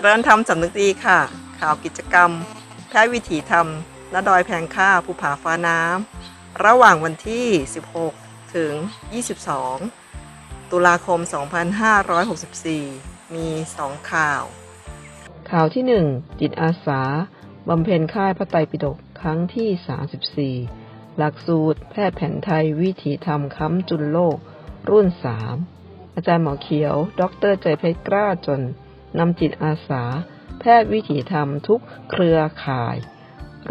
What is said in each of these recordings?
จริญธรรมสำนึกดีค่ะ ข่าวกิจกรรม แพทย์วิถีธรรมณดอยแพงค่าภูผาฟ้าน้ำ ระหว่างวันที่ 16 ถึง 22 ตุลาคม 2564 มี 2 ข่าว ข่าวที่ 1 จิตอาสาบำเพ็ญค่ายพระไตรปิฎกครั้งที่ 34 หลักสูตรแพทย์แผนไทยวิถีธรรมค้ำจุนโลก รุ่น 3 อาจารย์หมอเขียว ดรใจเพชรกล้าจน นำจิตอาสา แพทย์วิถีธรรมทุกเครือข่าย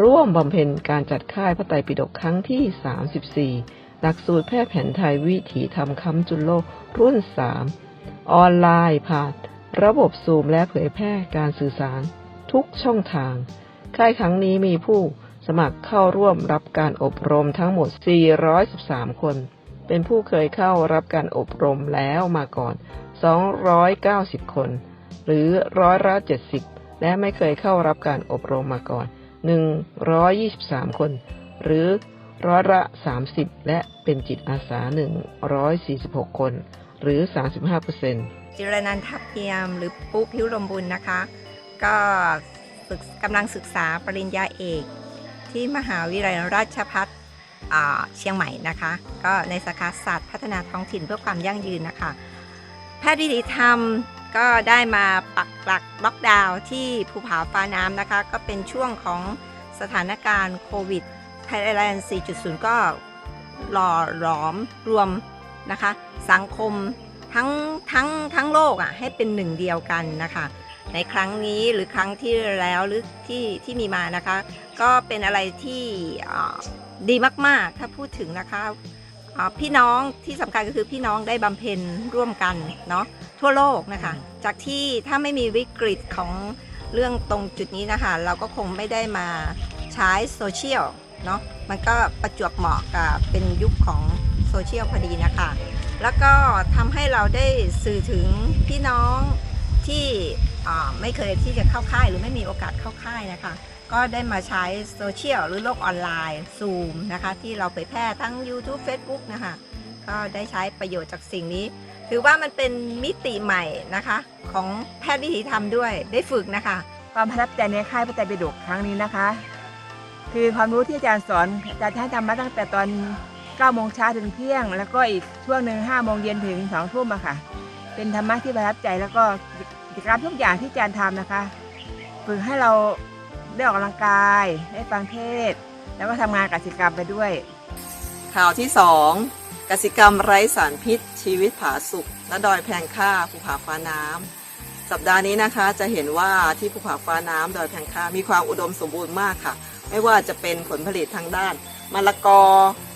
ร่วมบำเพ็ญการจัดค่ายพระไตรปิฎกครั้งที่ 34 หลักสูตรแพทย์แผนไทยวิถีธรรมค้ำจุลโลกรุ่น 3 ออนไลน์ผ่านระบบซูมและเผยแพร่การสื่อสารทุกช่องทาง ค่ายครั้งนี้มีผู้สมัครเข้าร่วมรับการอบรมทั้งหมด 413 คน เป็นผู้เคยเข้ารับการอบรมแล้วมาก่อน 290 คน หรือร้อยละ70 และไม่เคยเข้ารับการอบรมมาก่อน 123 คน หรือร้อยละ 30 และเป็นจิตอาสา 146 คน หรือ 35%จิรนันทัพเทียมหรือปุ๊พิวลมบุญนะคะ ก็ฝึกกำลังศึกษาปริญญาเอก ที่มหาวิทยาลัยราชภัฏอ่าเชียงใหม่นะคะ ก็ในสาขาศาสตร์พัฒนาท้องถิ่นเพื่อความยั่งยืนนะคะ แพทย์วิถีธรรม ก็ได้มาปักหลักล็อกดาวน์ที่ภูผาฟ้าน้ำนะคะ ก็เป็นช่วงของสถานการณ์โควิดไทยแลนด์ 4.0 ก็หล่อหลอมรวมนะคะ สังคมทั้งทั้งทั้งโลกอะให้เป็นหนึ่งเดียวกันนะคะ ในครั้งนี้หรือครั้งที่แล้วหรือที่ที่มีมานะคะ ก็เป็นอะไรที่ดีมาก ๆ ถ้าพูดถึงนะคะ พี่น้องที่สำคัญก็คือพี่น้องได้บำเพ็ญร่วมกันเนาะทั่วโลกนะคะ จากที่ถ้าไม่มีวิกฤตของเรื่องตรงจุดนี้นะคะ เราก็คงไม่ได้มาใช้โซเชียลเนาะมันก็ประจวบเหมาะกับเป็นยุคของโซเชียลพอดีนะคะ แล้วก็ทำให้เราได้สื่อถึงพี่น้องที่อ่าไม่เคยที่จะเข้าค่ายหรือไม่มีโอกาสเข้าค่ายนะคะ ก็ได้มาใช้โซเชียลหรือโลกออนไลน์ซูมนะคะที่เราเผยแพร่ทั้ง YouTube Facebook นะคะก็ได้ใช้ประโยชน์จากสิ่งนี้ ถือว่ามันเป็นมิติใหม่นะคะของแพทย์วิถีธรรมด้วยได้ฝึกนะคะ ความประทับใจในค่ายพระไตรปิฎกครั้งนี้นะคะ คือความรู้ที่อาจารย์สอนอาจารย์ให้ทำมาตั้งแต่ตอน9โมงเช้าถึงเที่ยง แล้วก็อีกช่วงหนึ่ง5โมงเย็นถึง2ทุ่มอะค่ะ เป็นธรรมะที่ประทับใจแล้วก็กิจกรรมทุกอย่างที่อาจารย์ทำนะคะ ฝึกให้เรา ได้ออกกำลังกาย ได้ฟังเทศ แล้วก็ทำงานกสิกรรมไปด้วย ข่าวที่2กสิกรรมไร้สารพิษ ชีวิตผาสุกณดอยแพงค่าภูผาฟ้าน้ำสัปดาห์นี้นะคะจะเห็นว่าที่ภูผาฟ้าน้ำดอยแพงค่ามีความอุดมสมบูรณ์มากค่ะ ไม่ว่าจะเป็นผลผลิตทางด้านมะละกอ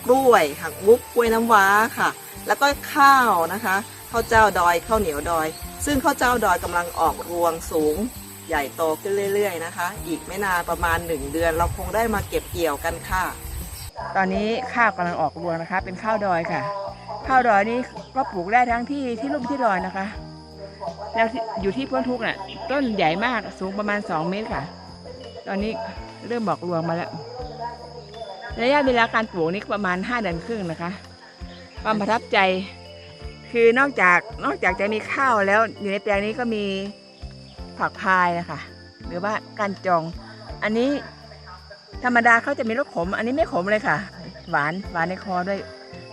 กล้วยหักมุกกล้วยน้ำว้าค่ะ แล้วก็ข้าวนะคะข้าวเจ้าดอยข้าวเหนียวดอย ซึ่งข้าวเจ้าดอยกำลังออกรวงสูง ใหญ่โตขึ้นเรื่อยๆนะคะ อีกไม่นานประมาณ 1 เดือน เราคงได้มาเก็บเกี่ยวกันค่ะ ตอนนี้ข้าวกำลังออกรวงนะคะ เป็นข้าวดอยค่ะ ข้าวดอยนี่ก็ปลูกได้ทั้งที่ที่ลุ่มที่ดอยนะคะ แล้วอยู่ที่พ้นทุกน่ะต้นใหญ่มากสูงประมาณ 2 เมตรค่ะ ตอนนี้เริ่มบอกรวงมาแล้ว ระยะเวลาการปลูกนี่ประมาณ 5 เดือนครึ่งนะคะ ความประทับใจคือนอกจากนอกจากจะมีข้าวแล้วอยู่ในแปลงนี้ก็มี ผักพายนะคะหรือว่าการจอง อันนี้ธรรมดาเขาจะมีรสขม อันนี้ไม่ขมเลยค่ะ หวานหวานในคอด้วย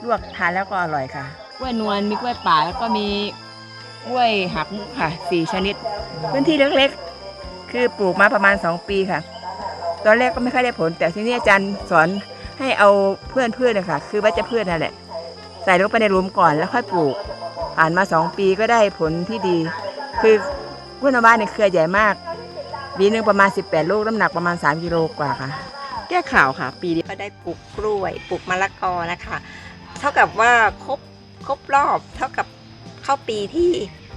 ลวกทานแล้วก็อร่อยค่ะกล้วยนวลมีกล้วยป่าแล้วก็มีกล้วยหักมุกค่ะสี่ชนิด พื้นที่เล็กๆ คือปลูกมาประมาณ 2 ปีค่ะ ตอนแรกก็ไม่ค่อยได้ผล แต่ที่นี่อาจารย์สอนให้เอาเพื่อนเพื่อนนะคะคือวัชพืชนั่นแหละ ใส่ลงไปในหลุมก่อนแล้วค่อยปลูกผ่านมา 2 ปีก็ได้ผลที่ดี คือ กล้วยน้ำว้าเนี่ยเครือใหญ่มากปีหนึงประมาณ 18 ลูกน้ำหนักประมาณ 3กิโลกว่าค่ะ แก้ข่าวค่ะ ปีนี้ก็ได้ปลูกกล้วยปลูกมะละกอนะคะ เท่ากับว่าครบครบรอบเท่ากับเข้าปีที่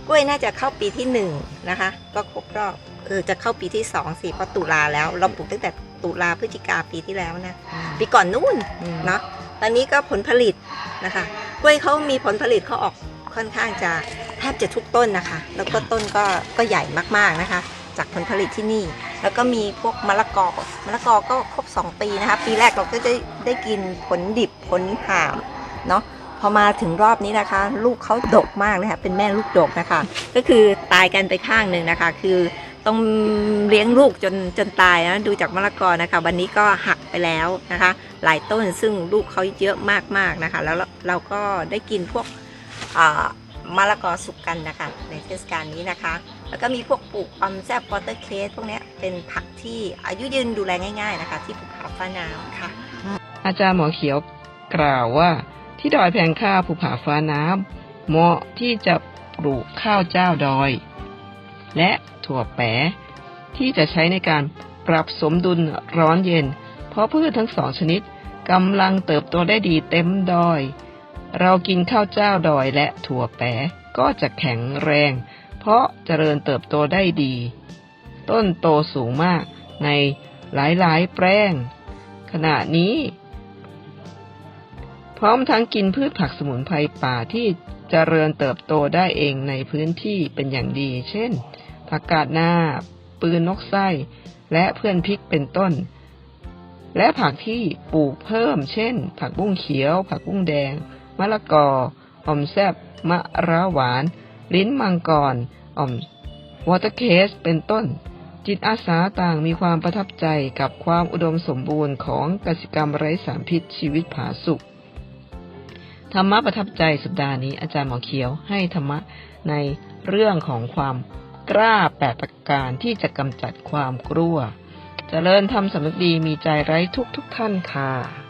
กล้วยน่าจะเข้าปีที่หนึ่งนะคะ ก็ครบรอบเออจะเข้าปีที่สองสิเพราะตุลาแล้ว เราปลูกตั้งแต่ตุลาพฤศจิกาปีที่แล้วนะปีก่อนนู่นเนาะตอนนี้ก็ผลผลิตนะคะ กล้วยเขามีผลผลิตเขาออกค่อนข้างจะ แทบจะทุกต้นนะคะ แล้วก็ต้นก็ก็ใหญ่มากๆนะคะ จากผลผลิตที่นี่ แล้วก็มีพวกมะละกอมะละกอก็ครบ 2 ปีนะคะ ปีแรกเราก็จะได้กินผลดิบผลห่ามเนาะพอมาถึงรอบนี้นะคะ ลูกเขาดกมากเลยค่ะเป็นแม่ลูกดกนะคะ ก็คือตายกันไปข้างหนึ่งนะคะ คือต้องเลี้ยงลูกจนจนตายนะดูจากมะละกอนะคะ วันนี้ก็หักไปแล้วนะคะ หลายต้นซึ่งลูกเขาเยอะมากๆนะคะ แล้วเราเราก็ได้กินพวกอ่า มะละกอสุกกันนะคะ ในเทศกาลนี้นะคะ แล้วก็มีพวกปลูกออมแซบวอเตอร์เคสพวกนี้เป็นผักที่อายุยืนดูแลง่าย ๆนะคะ ที่ภูเขาฟ้าน้ำค่ะ อาจารย์หมอเขียวกล่าวว่า ที่ดอยแพงค่าภูผาฟ้าน้ำเหมาะที่จะปลูกข้าวเจ้าดอย และถั่วแปะที่จะใช้ในการปรับสมดุลร้อนเย็น เพราะพืชทั้งสองชนิดกำลังเติบโตได้ดีเต็มดอย เรากินข้าวเจ้าดอยและถั่วแปะก็จะแข็งแรง เพราะเจริญเติบโตได้ดี ต้นโตสูงมากในหลายๆ แปลงขณะนี้ พร้อมทั้งกินพืชผักสมุนไพรป่าที่เจริญเติบโตได้เองในพื้นที่เป็นอย่างดี เช่น ผักกาดหน้า ปืนนกไส้ และเพื่อนพริกเป็นต้น และผักที่ปลูกเพิ่ม เช่น ผักบุ้งเขียว ผักบุ้งแดง มะละกออ่อมแซบมะระหวาน ลิ้นมังกรอ่อมวอเตอร์เคสเป็นต้น จิตอาสาต่างมีความประทับใจกับความอุดมสมบูรณ์ของกสิกรรมไร้สารพิษชีวิตผาสุข ธรรมะประทับใจสัปดาห์นี้อาจารย์หมอเขียวให้ธรรมะในเรื่องของความกล้าแปดประการที่จะกำจัดความกลัวเจริญธรรมสำนึกดีมีใจไร้ทุกทุกท่านค่ะ